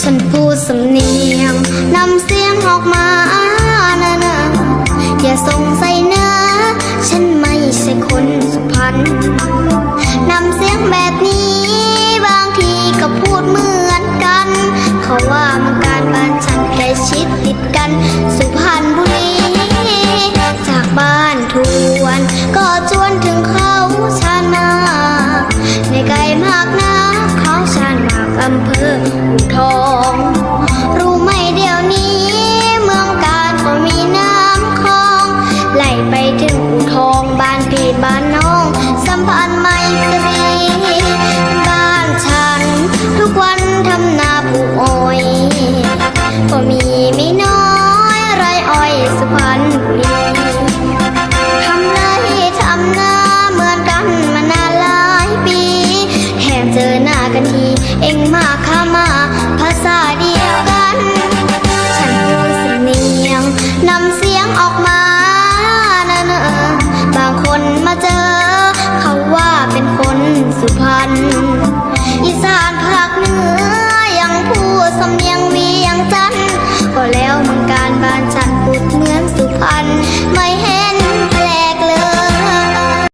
ฉันพูดสำเนียงนำเสียงออกมานะนะอย่าสงสัยนะฉันไม่ใช่คนสุพรรณนำเสียงแบบนี้ บางทีก็พูดเหมือนกัน เขาว่ามันการบ้านฉันใกล้ชิดติดกันสุ บ้านน้องสัมพันธ์ไม่ตรีบ้านฉัน ทุกวันทำนาปลูกอ้อยก็มีไม่น้อยไรอ้อยสุพรรณบุรีทำนาที่ทำนาเหมือนกันมานานหลายปีแถมเจอหน้ากันที เอ็งมาข้ามา สุพรรณ